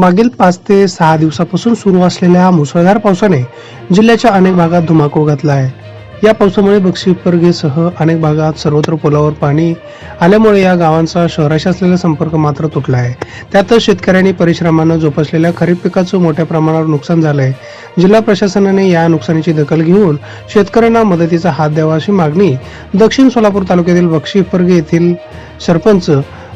मागील पाच ते सहा दिवसापासून सुरू असलेल्या मुसळधार पावसाने जिल्ह्याच्या अनेक भागात धुमाकूळ घातला आहे या पावसामुळे बक्षीपरगेसह अनेक भागात सर्वत्र पुलावर पाणी आल्यामुळे या गावांचा शहराशी असलेला संपर्क मात्र तुटला आहे त्यातच शेतकऱ्यांनी परिश्रमानं जोपासलेल्या खरीप पिकाचं मोठ्या प्रमाणावर नुकसान झालं आहे जिल्हा प्रशासनाने या नुकसानीची दखल घेऊन शेतकऱ्यांना मदतीचा हात द्यावा अशी मागणी दक्षिण सोलापूर तालुक्यातील बक्षीपरगे येथील सरपंच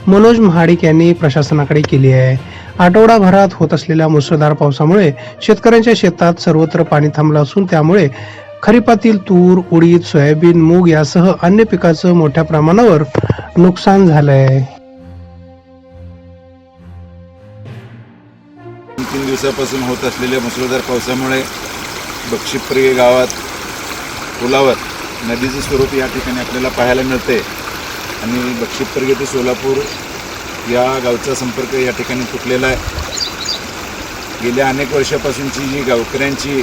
मनोज महाडिक यांनी प्रशासनाकडे केली आहे. आठवडाभरात होत असलेल्या मुसळधार पावसामुळे शेतकऱ्यांच्या शेतात सर्वत्र पाणी थांबलं असून त्यामुळे खरीपातील तूर उडीद सोयाबीन मूग यासह अन्य पिकाचं मोठ्या प्रमाणावर नुकसान झालंय. आहे तीन दिवसापासून होत असलेल्या मुसळधार पावसामुळे बक्षीप्रिय गावात पुलावर नदीचं स्वरूप या ठिकाणी आपल्याला पाहायला मिळते आणि बक्षीप्रिय ते सोलापूर या गावचा संपर्क या ठिकाणी तुटलेला आहे. गेल्या अनेक वर्षापासूनची जी गावकऱ्यांची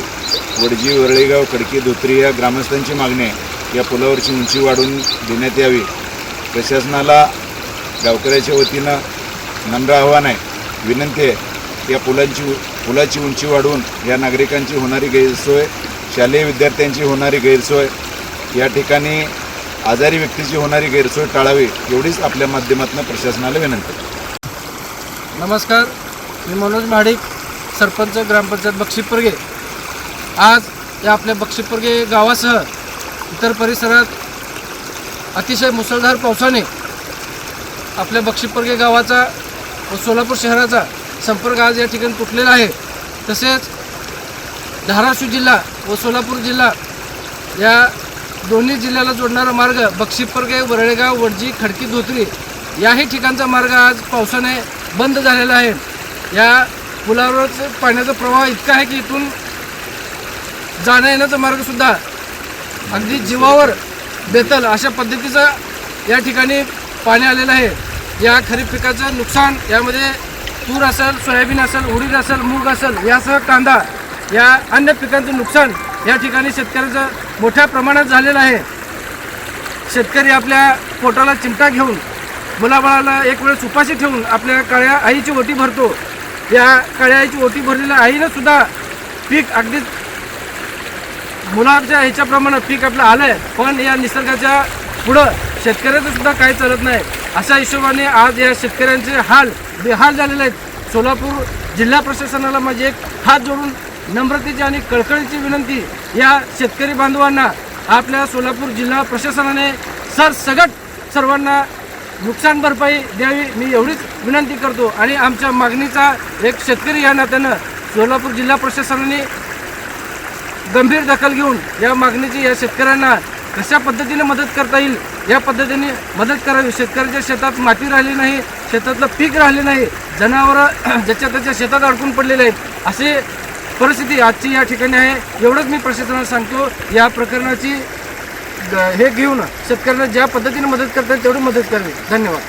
वडजी वरळेगाव खडकी धोत्री या ग्रामस्थांची मागणी आहे या पुलावरची उंची वाढवून देण्यात यावी. प्रशासनाला गावकऱ्याच्या वतीनं नम्र आव्हान आहे. विनंती आहे या पुलांची पुलाची उंची वाढवून या नागरिकांची होणारी गैरसोय शालेय विद्यार्थ्यांची होणारी गैरसोय या ठिकाणी आजारी व्यक्तीची होणारी गैरसोय टाळावी एवढीच आपल्या माध्यमातून प्रशासनाला विनंती. नमस्कार मी मनोज महाडिक सरपंच ग्रामपंचायत बक्षीपुरगे आज या आपल्या बक्षीपुरगे गावासह इतर परिसरात अतिशय मुसळधार पावसाने आपल्या बक्षीपुरगे गावाचा व सोलापूर शहराचा संपर्क आज या ठिकाणी तुटलेला आहे. तसेच धाराशिव जिल्हा व सोलापूर जिल्हा या दोन्ही जिल्ह्याला जोडणारा मार्ग बक्षीपरगे वरळेगाव वडजी खडकी धोत्री. याही ठिकाणचा मार्ग आज पावसाने बंद झालेला आहे. या पुलावरच पाण्याचा प्रवाह इतका आहे की इथून जाण्या येण्याचा मार्गसुद्धा अगदी जीवावर बेतल अशा पद्धतीचा या ठिकाणी पाणी आलेलं आहे. या खरीप पिकाचं नुकसान यामध्ये तूर असेल सोयाबीन असेल उडीद असेल मूग असेल यासह कांदा या अन्य पिकांचं नुकसान या ठिकाणी शेतकऱ्याचं मोठ्या प्रमाणात झालेलं आहे. शेतकरी आपल्या पोटाला चिमटा घेऊन मुलाबाळाला एक वेळेस उपाशी ठेवून आपल्या काळ्या आईची ओटी भरतो. या काळ्या आईची ओटी भरलेल्या आईनं सुद्धा पीक अगदीच मुलाच्या ह्याच्याप्रमाणे पीक आपलं आलं आहे पण या निसर्गाच्या पुढं शेतकऱ्याचं सुद्धा काही चालत नाही. अशा हिशोबाने आज या शेतकऱ्यांचे हाल बेहाल झालेले आहेत. सोलापूर जिल्हा प्रशासनाला माझी एक हात जोडून नम्रतेची आणि कळकळीची विनंती या शेतकरी बांधवांना आपल्या सोलापूर जिल्हा प्रशासनाने सरसगट सर्वांना नुकसान भरपाई द्यावी. मी एवढीच विनंती करतो. आणि आमच्या मागणीचा एक शेतकरी या नात्यानं सोलापूर जिल्हा प्रशासनाने गंभीर दखल घेऊन या मागणीची या शेतकऱ्यांना कशा पद्धतीने मदत करता येईल या पद्धतीने मदत करावी. शेतकऱ्याच्या शेतात माती राहिली नाही शेतातलं पीक राहिले नाही जनावरं ज्याच्या त्याच्या शेतात अडकून पडलेले आहेत असे परिस्थिती आजची या ठिकाणी आहे. एवढंच मी प्रशासनाला सांगतो या प्रकरणाची ग- हे घेऊन शेतकऱ्यांना ज्या पद्धतीने मदत करतात तेवढी मदत करावी. धन्यवाद.